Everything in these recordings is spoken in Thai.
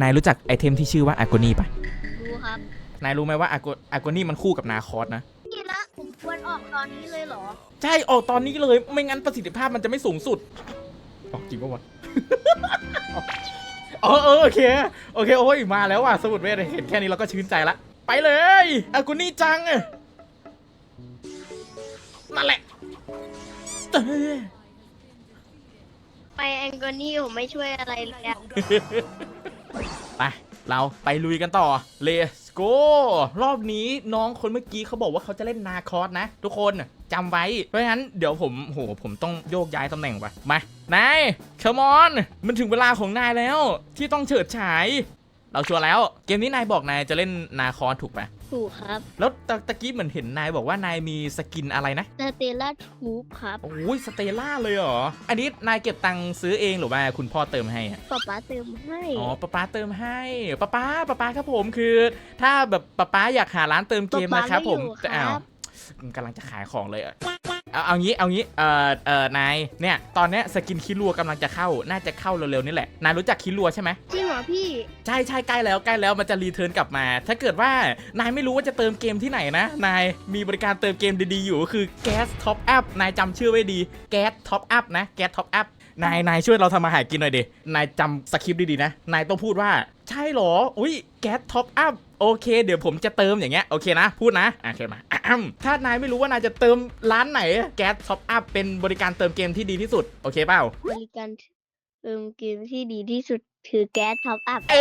นายรู้จักไอเทมที่ชื่อว่าอ g ก n นีปะรู้ครับนายรู้ไหมว่าอ g ก n นีมันคู่กับนาคอสนะนี่ละผมควรออกตอนนี้เลยเหรอ ใช่ ออกตอนนี้เลย ไม่งั้นประสิทธิภาพมันจะไม่สูงสุด ออกจริงปะวะเออเออโอเค โอเค โอ้ย มาแล้วว่ะ สมุดเวทเห็นแค่นี้เราก็ชื่นใจละ ไปเลยอากุนี่จังนั่นแหละเอ้ยไปแองโกนี่ผมไม่ช่วยอะไรเลยอะ ไปเราไปลุยกันต่อ Let's go รอบนี้น้องคนเมื่อกี้เขาบอกว่าเขาจะเล่นนาคอสนะ ทุกคนจำไว้ เพราะฉะนั้นเดี๋ยวผมโหผมต้องโยกย้ายตำแหน่งไปมานายเชมอน มันถึงเวลาของนายแล้ว ที่ต้องเฉิดฉาย เราชัวร์แล้ว เกมนี้นายบอกนายจะเล่นนาคอสถูกปะ ถูกครับแล้วตะตะกี้เหมือนเห็นนายบอกว่านายมีสกินอะไรนะสเตลล่าทูบครับโอ้ยสเตล่าเลยเหรอ อันนี้นายเก็บตังค์ซื้อเองหรือว่าคุณพ่อเติมให้อะป๊าป๊าเติมให้อ๋อป้าป๊าเติมให้ป้าป๊าป้าป๊าครับผมคือ ถ้าแบบป้าป๊าอยากหาร้านเติมเกมนะครับผมป๊าป๊าแต่ไม่อ้าอยู่วกำลังจะขายของเลยอะ เอาเอางี้เอางี้เอ่อเอ่อนายเนี่ยตอนเนี้ยสกินคิรัวกำลังจะเข้าน่าจะเข้าเร็วๆนี่แหละนายรู้จักคิรัวใช่ไหมจริงเหรอพี่ ใช่ใช่ใกล้แล้วใกล้แล้วมันจะรีเทิร์นกลับมา ถ้าเกิดว่านายไม่รู้ว่าจะเติมเกมที่ไหนนะนายมีบริการเติมเกมดีๆอยู่ก็คือแก๊สท็อปอัพนายจำชื่อไว้ดีแก๊สท็อปอัพนะแก๊สท็อปอัพนายนายช่วยเราทำมาหากินหน่อยดินายจำสคริปต์ดีๆนะนายต้องพูดว่า ใช่เหรอ อุ้ยแก๊สท็อปอัพ โอเค เดี๋ยวผมจะเติมอย่างเงี้ยโอเคนะ พูดนะอะโอเคมาอะอืมถ้านายไม่รู้ว่านายจะเติมร้านไหนแก๊สท็อปอัพเป็นบริการเติมเกมที่ดีที่สุดโอเคเปล่าบริการเติมเกมที่ดีที่สุดคือแก๊สท็อปอัพเอ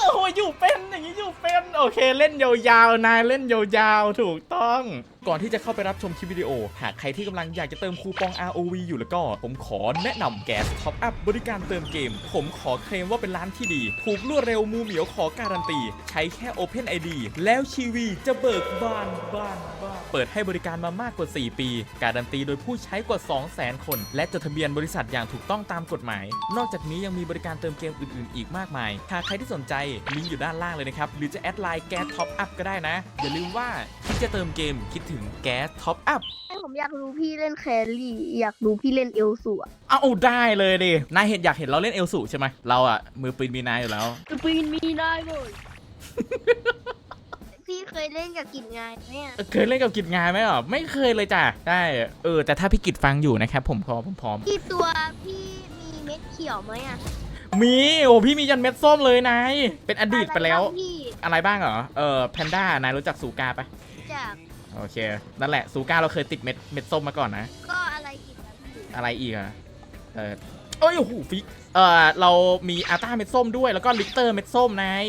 อโหอยู่เป็นอย่างนี้อยู่เป็นโอเค เล่นยาวๆนายเล่นยาวๆถูกต้อง ก่อนที่จะเข้าไปรับชมคลิปวิดีโอ หากใครที่กำลังอยากจะเติมคูปอง ROV อยู่แล้วก็ ผมขอแนะนำแก๊สท็อปอัพบริการเติมเกม ผมขอเคลมว่าเป็นร้านที่ดี ถูกรวดเร็วมูเหมียวขอการันตี ใช้แค่ Open ID แล้วชีวีจะเบิกบานบานบานเปิดให้บริการมามากกว่า 4 ปี การันตีโดยผู้ใช้กว่า 200,000 คน และจดทะเบียนบริษัทอย่างถูกต้องตามกฎหมาย นอกจากนี้ยังมีบริการเติมเกมอื่น ๆ อีกมากมาย หากใครที่สนใจลิงก์อยู่ด้านล่างเลยนะครับหรือจะแอดไลน์แก๊สท็อปอัพก็ได้นะอย่าลืมว่าคิดจะเติมเกมคิดถึงแก๊สท็อปอัพไอผมอยากรู้พี่เล่นแครี่ อยากรู้พี่เล่นเอลสูอะเอาได้เลยดินายเห็นอยากเห็นเราเล่นเอลสูใช่ไหมเราอะมือปืนมีนายอยู่แล้วคือปืนมีได้เลยพี่เคยเล่นกับกิจงานไหมอะเคยเล่นกับกิจงานไหมอะไม่เคยเลยจ้ะได้เออแต่ถ้าพี่กิจฟังอยู่นะครับผมพร้อมผมพร้อมพี่ตัวพี่มีเม็ดเขียวไหมอะมีโอ้พี่มียันเม็ดส้มเลยนายเป็นอดีตไปแล้ว อะไรบ้างพี่อะไรบ้างเหรอเออแพนด้านายรู้จักซูกาปะจาก โอเค นั่นแหละซูกาเราเคยติดเม็ดเม็ดส้มมาก่อนนะ ก็อะไรอีกอะพี่อะไรอีกอะเออเอ้ยโอ้โหฟิกเออเรามีอาร์ต้าเม็ดส้มด้วยแล้วก็ลิกเตอร์เม็ดส้มนาย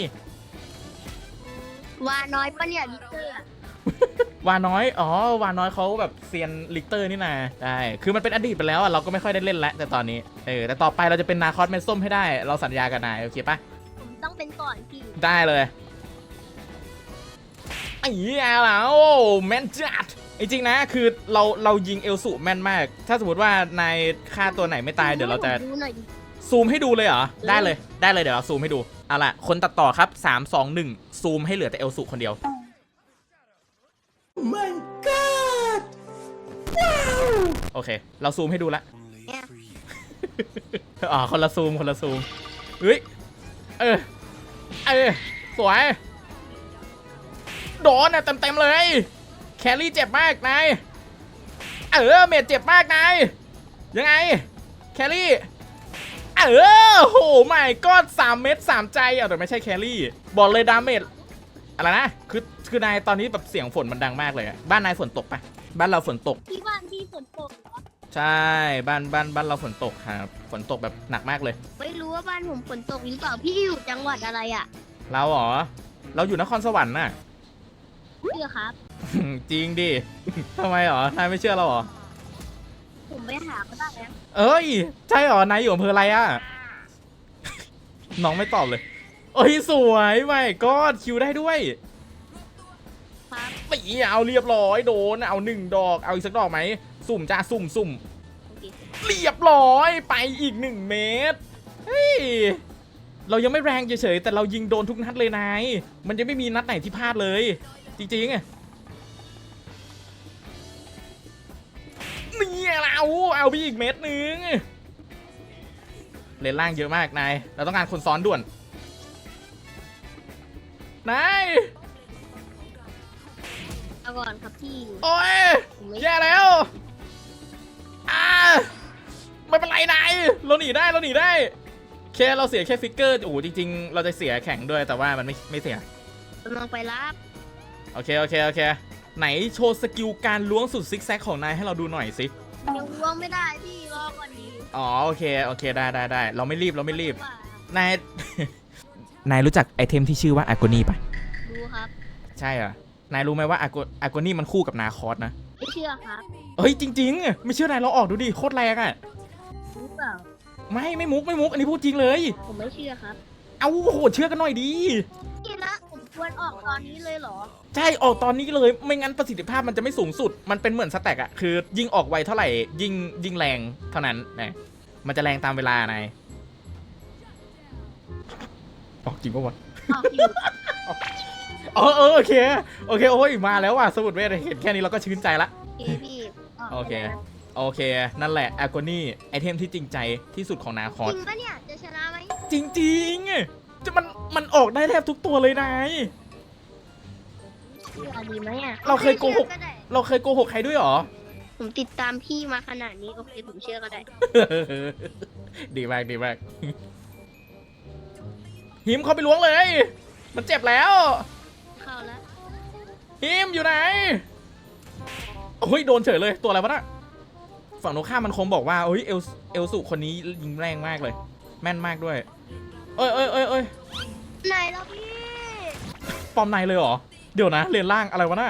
วาน้อยปะเนี่ยลิเตอร์อะวาน้อย อ๋อ วาน้อยเขาแบบเซียนลิกเตอร์นี่นะได้ คือมันเป็นอดีตไปแล้วอะเราก็ไม่ค่อยได้เล่นแล้วแต่ตอนนี้ เออ แต่ต่อไปเราจะเป็นนาคอสเม็ดส้มให้ได้ เราสัญญากันนาย โอเคปะผมต้องเป็นก่อนพี่ ได้เลย ไอ้เหี้ยแล้วโอ้แม่นจัดจริงๆนะคือเราเรายิงเอลสุแม่นมาก ถ้าสมมติว่านายฆ่าตัวไหนไม่ตายเดี๋ยวเราจะดูหน่อยดิซูมให้ดูเลยเหรอ ได้เลย ได้เลยเดี๋ยวเราซูมให้ดูเอาล่ะ คนตัดต่อครับ 3 2 1 ซูมให้เหลือแต่เอลสุคนเดียว My God! โอเค เราซูมให้ดูละเนี่ยอ๋อ คนละซูม คนละซูมเฮ้ย เออ เออ สวย โดนอะเต็มๆเลย แครี่เจ็บมากนาย เออเมดเจ็บมากนาย ยังไง แครี่ เออโหไม่ก็สามเม็ดสามใจอะแต่ไม่ใช่แครี่ บอกเลยดาเมจอะไรนะ คือ คือนายตอนนี้แบบเสียงฝนมันดังมากเลยอะบ้านนายฝนตกปะบ้านเราฝนตก ที่บ้านพี่ฝนตกเหรอ ใช่ บ้าน บ้าน บ้านเราฝนตกครับ ฝนตกแบบหนักมากเลย ไม่รู้ว่าบ้านผมฝนตกหรือเปล่า พี่อยู่จังหวัดอะไรอะเราเหรอ เราอยู่นครสวรรค์น่ะ เชื่อครับ จริงดิ ทำไมเหรอนายไม่เชื่อเราเหรอ ผมไปหาก็ได้นะเอ้ย ใช่เหรอนายอยู่อำเภออะไรอะ น้องไม่ตอบเลยเอ้ยสวยไม่ก็คิวได้ด้วยครับปีเอาเรียบร้อยโดนเอาหนึ่งดอกเอาอีกสักดอกไหมสุ่มจ้าสุ่มสุ่มโอเคเรียบร้อยไปอีกหนึ่งเมตรเฮ้ยเรายังไม่แรงเฉยๆแต่เรายิงโดนทุกนัดเลยนายมันยังไม่มีนัดไหนที่พลาดเลย จริงๆอะนี่เราเอาไปอีกเม็ดหนึ่งเลนล่างเยอะมากนาย เราต้องการคนซ้อนด่วน นาย เอาก่อนครับพี่โอ้ยผมไม่แย่แล้ว อ่า ไม่เป็นไรนาย เราหนีได้ เราหนีได้ แค่เราเสียแค่ฟิกเกอร์ โอ้โห จริง ๆ เราจะเสียแข่งด้วย แต่ว่ามันไม่ไม่เสียกำลังไปรับ โอเค โอเค โอเค ไหนโชว์สกิลการล้วงสุดซิกแซกของนายให้เราดูหน่อยสิ ยังล้วงไม่ได้พี่รอก่อนดีอ๋อ โอเค โอเค ได้ได้ได้ เราไม่รีบ เราไม่รีบว่านาย นายรู้จักไอเทมที่ชื่อว่าอ g โกนีปะดูครับใช่เหรอ นายรู้ไหมว่าอ g โกอ g โกนีมันคู่กับนาคอสนะ ไม่เชื่อครับเฮ้ย จริง ๆ ไม่เชื่อนายเราออกดูดิ โคตรแรงอะ รู้เปล่าไม่ ไม่มุก ไม่มุก อันนี้พูดจริงเลย ผมไม่เชื่อครับ เอาโหเชื่อกันหน่อยดีนี่นะผม ควรออกตอนนี้เลยเหรอ ใช่ ออกตอนนี้เลย ไม่งั้นประสิทธิภาพมันจะไม่สูงสุด มันเป็นเหมือนสแต็กอะคือ ยิงออกไวเท่าไหร่ ยิงยิงแรงเท่านั้นนะมันจะแรงตามเวลานายออกจริงปะวะออกอยู่เออเออโอเค โอเค โอ้ย มาแล้วว่ะ สมุดเวทเห็นแค่นี้เราก็ชื่นใจละ เอพี่กโอเคไปนะโอเค นั่นแหละอ g โกนี่ไอเทมที่จริงใจที่สุดของนาคอจสริงปะเนี่ย จะชนะไหมจริงๆ จะมันมันออกได้แทบทุกตัวเลยนายเชื่อดีไหมอะเราเคยโกหกไม่ชื่อได้เราเคยโกหกใครด้วยเหรอ ผมติดตามพี่มาขนาดนี้โอเคผมเชื่อก็ได้ ดีมากดีมากหิมเข้าไปล้วงเลย มันเจ็บแล้ว เข้าแล้วหิมอยู่ไหนโอ้ยโดนเฉยเลยตัวอะไรวะน่ะฝั่งตรงข้ามมันคงบอกว่าเอ้ยเอลเอลสุคนนี้ยิงแรงมากเลย แม่นมากด้วย เอ้ยเอ้ยเอ้ยเอ้ยไหนแล้วพี่ปอมในเลยเหรอ เดี๋ยวนะเรียนล่างอะไรวะน่ะ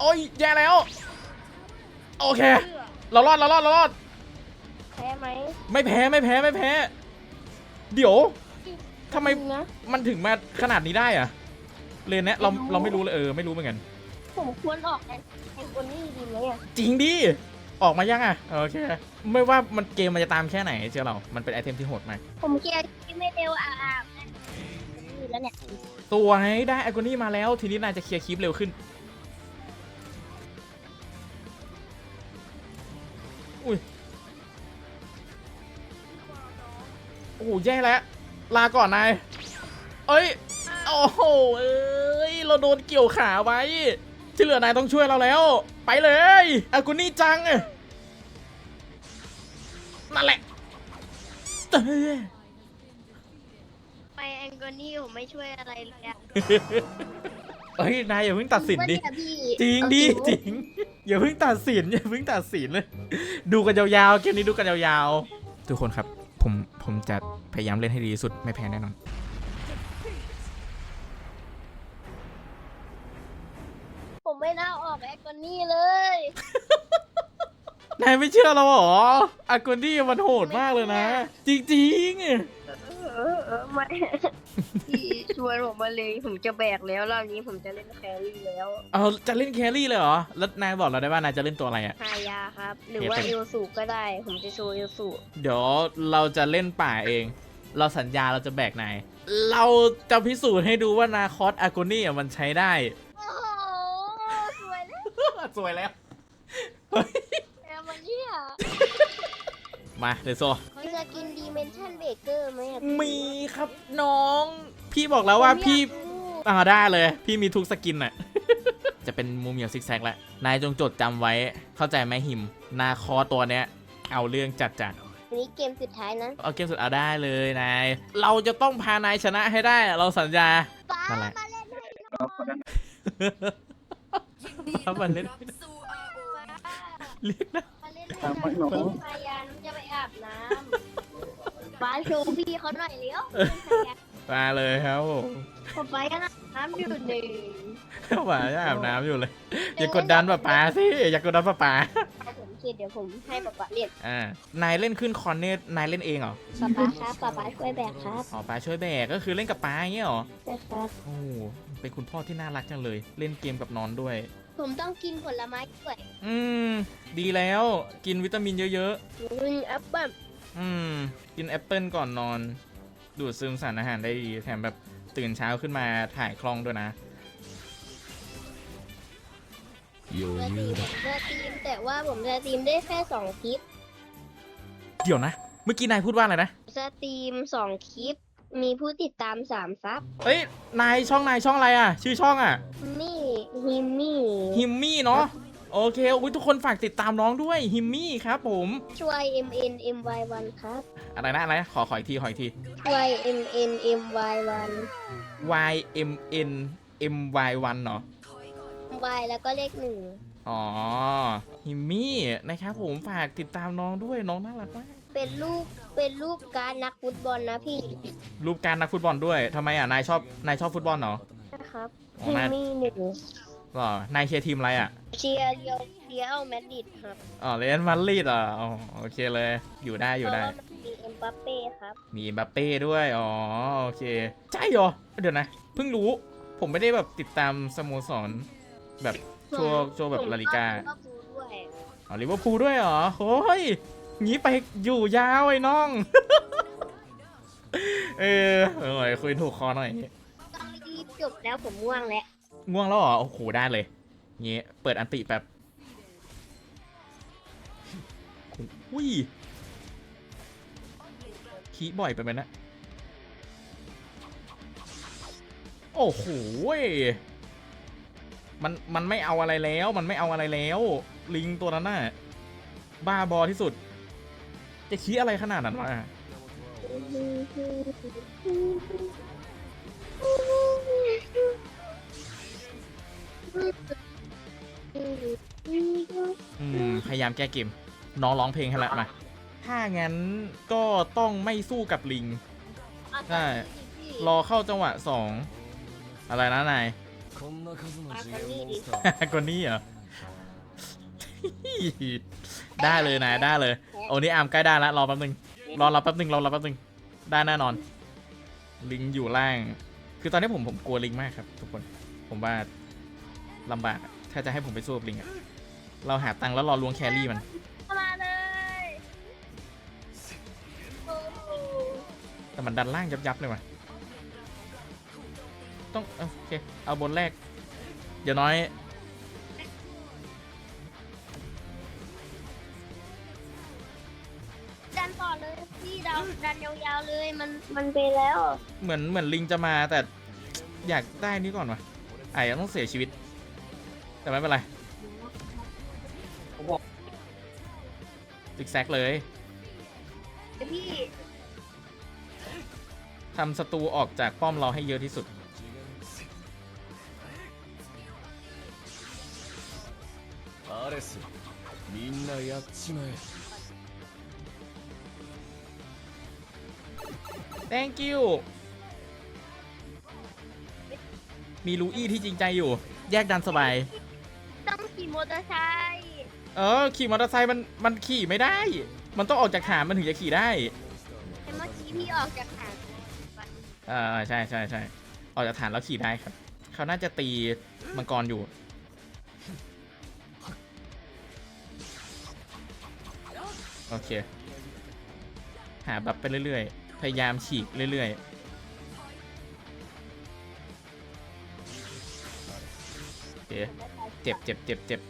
โอ้ยแย่แล้ว โอเค เรารอดเรารอดเรารอด แพ้ไหมไม่แพ้ไม่แพ้ไม่แพ้ เดี๋ยวทำไมนะ มันถึงมาขนาดนี้ได้อะเรียนเนี้ยเราเราไม่รู้เลยเออไม่รู้เหมือนกัน ผมควรออกไอ้ไอ้คนนี้ดีไหมอะจริงดิ ออกมายังอะโอเคไม่ว่ามันเกมมันจะตามแค่ไหนเชื่อเรา มันเป็นไอเทมที่โหดมากผมเคลียร์ที่ไม่เร็วอ่าๆนะนี่แล้วเนี่ยตัวไหนได้ไอคอนี่มาแล้ว ทีนี้นายจะเคลียร์คลิปเร็วขึ้น อุ้ยโอ้โหแย่แล้ว ลาก่อนนาย เอ้ย โอ้โห เอ้ย เราโดนเกี่ยวขาไว้ ที่เหลือนายต้องช่วยเราแล้ว ไปเลยอากุนี่จังนั่นแหละเอ้ยไปแองโกนี่ผมไม่ช่วยอะไรเลยอะเฮ้ยนายอย่าเพิ่งตัดสินดิ จริงปะเยพี่จริงเอาดิจจริง อย่าเพิ่งตัดสินอย่าเพิ่งตัดสินเลย ดูกันยาวๆเกมนี้ดูกันยาวๆ ทุกคนครับ ผมผมจะพยายามเล่นให้ดีที่สุดไม่แพ้แน่นอน นี่เลย นายไม่เชื่อเราเหรออากอนดี้มันโหดมากเลยนะ จริงเออเออไม่พี่ชวนผมมาเลยผมจะแบกแล้วรอบนี้ผมจะเล่นแครี่แล้วๆ เอาจะเล่นแครี่เลยเหรอ แล้วนายบอกเราได้ว่านายจะเล่นตัวอะไรอะฮายาครับ หรือเฮ้ยว่าเป็นเอลสูก็ได้ ผมจะโชว์เอลสูเดี๋ยวเราจะเล่นป่าเอง เราสัญญาเราจะแบกนาย เราจะพิสูจน์ให้ดูว่านาคอสอากอนี่มันใช้ได้ สวยแล้วแอมมันเนี่ยมาเดโซ เขาจะกินดีเมนชั่นเบเกอร์ไหมอะมีครับน้อง พี่บอกแล้วว่าพี่อ่าได้เลย พี่มีทุกสกินน่ะ จะเป็นมุมเหยียวซิกแซกแล้วนายจงจดจำไว้เข้าใจไหมหิม นาคอตัวเนี้ย เอาเรื่องจัดจัดอันนี้เกมสุดท้ายนะๆเอาเกมสุดเอาได้เลยนาย เราจะต้องพานายชนะให้ได้เราสัญญา ป้านั่นแหละ มาเล่นให้หน่อยป้ามาเล่นเรียกนะมาเล่นให้หน่อยเล่นพยานจะไปอาบน้ำป้าโชว์พี่เขาหน่อยเลี้ยวเล่นพยานมาเลยครับผมผมไปอาบน้ำอยู่หนึ่งป้าจะอาบน้ำอยู่เลย อย่ากดดันป้าป๋าสิอย่ากดดันป้าป๋าเอาผมเสร็จเดี๋ยวผมให้ป๊าป๊าเล่นอ่านายเล่นขึ้นคอนเนตนายเล่นเองเหรอป๊าป๊าครับป๊าป๊าช่วยแบกครับอ๋อป้าช่วยแบกก็คือเล่นกับป้าอย่างเงี้ยเหรอใช่ครับโอ้โหเป็นคุณพ่อที่น่ารักจังเลย เล่นเกมกับนอนด้วย ผมต้องกินผลไม้ด้วยอืม ดีแล้วกินวิตามินเยอะอืมแอปเปิ้ลๆ อืม กินแอปเปิลก่อนนอน ดูดซึมสารอาหารได้ดี แถมแบบตื่นเช้าขึ้นมาถ่ายคล่องด้วยนะเมื่อตีผมจะตีมแต่ว่าผมจะตีมได้แค่สองคลิป เดี๋ยวนะ เมื่อกี้นายพูดว่าอะไรนะจะตีมสองคลิป มีผู้ติดตามสามซับ เอ้ย นายช่องนายช่องอะไรอะ ชื่อช่องอะมี่ ฮิมมี่ ฮิมมี่เนาะโอเคอุ้ยทุกคนฝากติดตามน้องด้วยฮิมมี่ครับผม ช่วย M N M Y 1ครับ อะไรนะอะไรนะขอขออีกทีขออีกที ช่วย M N M Y Y M N M Y 1เนาะ1 Y แล้วก็เลขหนึ่งอ๋อฮิมมี่นะครับผมฝากติดตามน้องด้วยน้องน่ารักมากเป็นรูปเป็นรูปการดนักฟุตบอลนะพี่รูปการนักฟุตบอลด้วยทำไมอะนายชอบนายชอบฟุตบอลเหรอนะครับอ๋อฮิมนาย มี่หนึ่ง หรอนายเชียร์ทีมอะไรอะเชียร์เรียวเชียร์เอาแมดริดครับอ๋อเรอัลมาดริดอะอ๋อโอเคเลย อยู่ได้อยู่ได้ เพราะว่ามันมีเอ็มบัปเป้ครับมีบัปเป้ด้วย อ๋อ โอเค ใช่เหรอ เดี๋ยวนะ เพิ่งรู้ ผมไม่ได้แบบติดตามสโมสรแบบชัวชัวแบบลาลิกา ผมก็ดูด้วยอ๋อลิเวอร์พูลด้วยเหรอโอ้ยงี้ไปอยู่ยาวไอ้น้อง เออเออคุยถูกคอหน่อย ต้องรีบจบแล้วผมง่วงแล้ว ง่วงแล้วเหรอ โอ้โห ได้เลย เงี้ย เปิดอันติแบบอุ้ยขี้บ่อยไปไหมนะ โอ้โหมัน มันไม่เอาอะไรแล้ว มันไม่เอาอะไรแล้ว ลิงตัวนั้นน่ะ บ้าบอที่สุด จะขี้อะไรขนาดนั้นวะ พยายามแก้เกม น้องร้องเพลงให้ละมา ถ้างั้นก็ต้องไม่สู้กับลิง ใช่ รอเข้าจังหวะสอง อะไรนะนาย คนนี้เหรอ ได้เลยนายได้เลย โอ้นี่อามใกล้ได้แล้วรอแป๊บนึง รอเราแป๊บนึงรอเราแป๊บนึง ได้แน่นอน ลิงอยู่ล่าง คือตอนนี้ผมผมกลัวลิงมากครับ ทุกคน ผมว่าลำบากถ้าจะให้ผมไปสู้กับลิงอะ เราหาตังค์แล้วรอลวงแครี่มัน มาเลยโอ้โหแต่มันดันล่างยับยับๆเลยว่ะ ต้องเอาโอเค เอาบนแรก เดี๋ยวน้อย ดันต่อเลยพี่ดันดันยาวๆเลยมันมันไปแล้วเหมือนเหมือนลิงจะมาแต่ อยากได้นี่ก่อนวะไอ้ต้องเสียชีวิต แต่ไม่เป็นไร ติ๊กแซกเลย พี่ ทำศัตรูออกจากป้อมเราให้เยอะที่สุด アレスみんなやっちまえ thank you มีลูอี้ที่จริงใจอยู่ แยกดันสบาย ต้องขี่มอเตอร์ไซค์ เออ ขี่มอเตอร์ไซค์มันมันขี่ไม่ได้ มันต้องออกจากฐานมันถึงจะขี่ได้ไอ้เมื่อกี้พี่ออกจากหางอ่าใช่ใช่ใช่ออกจากฐานแล้วขี่ได้ครับ เขาน่าจะตีมังกรอยู่ โอเค หาแบบไปเรื่อยๆ พยายามฉีกเรื่อยๆโอเคเจ็บเจ็บเจ็บเจ็บ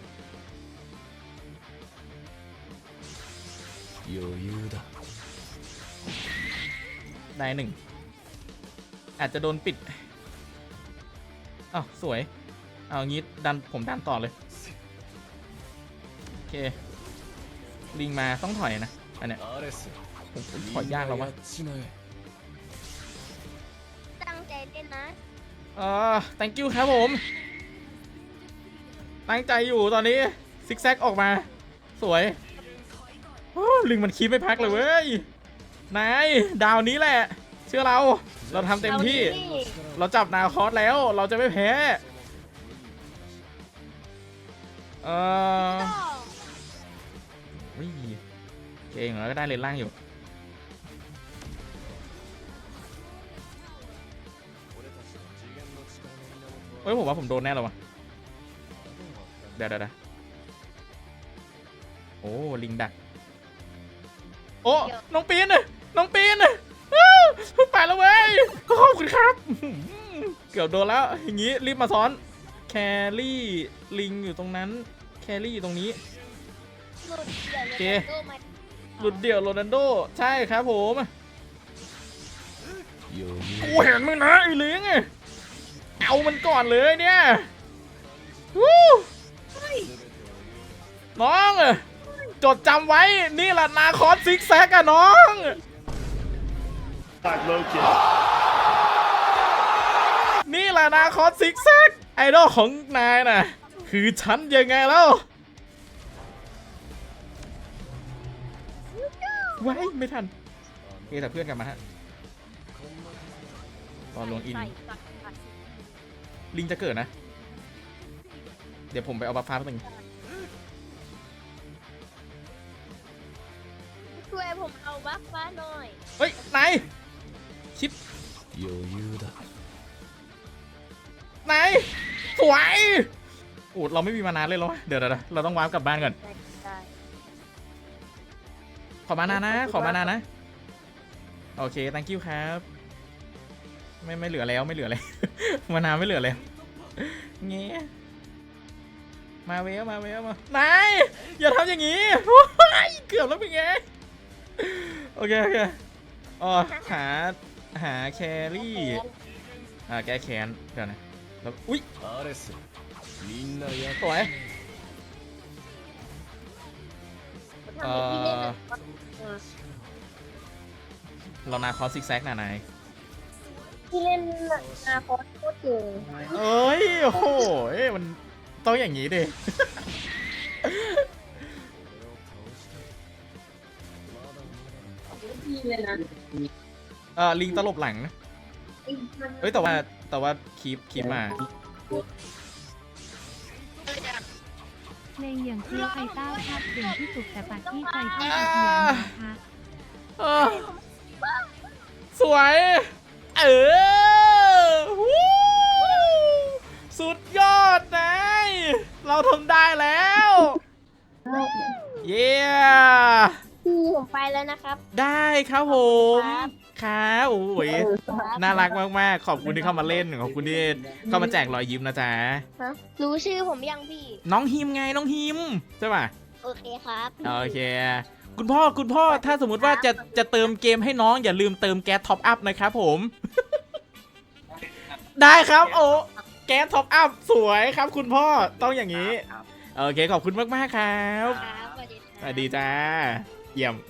余裕だ ได้หนึ่ง อาจจะโดนปิดอ้าวสวย เอางี้ดันผมดันต่อเลย โอเค ลิงมาต้องถอยนะ อันเนี้ย アレス ผมผม み ถอย ん ยาก な แล้ววะ やっちまえ ตั้งใจเล่นนะ อ่า thank you ครับผม ตั้งใจอยู่ตอนนี้ ซิกแซกออกมา สวยโอ้ ลิงมันคีบไม่พักเลยเว้ยนายดาวนี้แหละ เชื่อเราเราทำเต็มที่ เราจับนาคอสแล้วเราจะไม่แพ้ เออวิ่งเก่งแล้วก็ได้เลนล่างอยู่เฮ้ยผมว่าผมโดนแน่เลยวะเดี๋ยวเดี๋ยวโอ้ ลิงดัก โอ้น้องปีนน่ะน้องปีนน่ะอ้าวไปแล้วเว้ยขอบคุณครับอื้อหือเกือบโดนแล้วอย่างงี้รีบมาซ้อน แครี่ลิงอยู่ตรงนั้น แครี่อยู่ตรงนี้ หลุดเดี๋ยวโอเค โดนมาหลุดเดี่ยวโรนัลโด ใช่ครับผม余กู裕เห็นมึงนะไอ้ลิงเอามันก่อนเลยเนี่ยวู้น้อง จดจำไว้นี่แหละนาคอสซิกแซกอะน้องนี่แหละนาคอสซิกแซกไอดอลของนายน่ะ คือฉันยังไงแล้วไว้ไม่ทันโอเคแต่เพื่อนกลับมาฮะ ตอนลงอิน ลิงจะเกิดนะ เดี๋ยวผมไปเอาบัฟฟ้าแป๊บนึง ช่วยผมเอาบัฟฟ้าหน่อย เฮ้ยนายชิป 余裕だ นายสวยโอ้เราไม่มีมานานเลยเหรอวะเดี๋ยวเดี๋ยวเดี๋ยวเราต้องวาร์ปกลับบ้านก่อน ได้ได้ ขอมานานนะ ขอมานานนะ โอเค thank you ครับ ไม่ไม่เหลือแล้วไม่เหลือเลย มานานไม่เหลือแล้วเงี้ยมาเวลมาเวลมานายอย่าทำอย่างนี้ โอ้ยเกือบแล้วเป็นไง โอเคโอเคอ๋อหาหาแครี่อ่าแก้แค้นเดี๋ยวนะอุ้ยสวยเออเรานาคอสซิกแซกหน่ะไหนที่เล่นนาคอสโคตรเก่งเอ้ยโอ้โมันต้องอย่างนี้ดิ เลยนะเออลิงตลบหลังนะเฮ้ยแต่ว่าแต่ว่าคีปคีปมา เพลงอย่างเพื่อไทต้าภาพเก่งที่สุดแต่ปากที่ใจเท่ากับเพียงนะคะเออสวย เออวู้สุดยอดนายเราทำได้แล้ว เย้ พี่ผมไปแล้วนะครับ ได้ครับผมครับครับโอ้ยน่ารักมากๆ ขอบคุณที่เข้ามาเล่น ขอบคุณที่เข้ามาแจกรอยยิ้มนะจ๊ะ ฮะรู้ชื่อผมยังพี่ น้องฮิมไงน้องฮิมใช่ป่ะ โอเคครับ โอเค คุณพ่อคุณพ่อถ้าสมมุติว่าจะจะเติมเกมให้น้องอย่าลืมเติมแก๊สท็อปอัพนะครับผม ได้ครับ โอ้แก๊สท็อปอัพสวยครับ คุณพ่อต้องอย่างนี้ โอเคขอบคุณมากๆครับ ครับสวัสดีครับสวัสดีจ้า yum。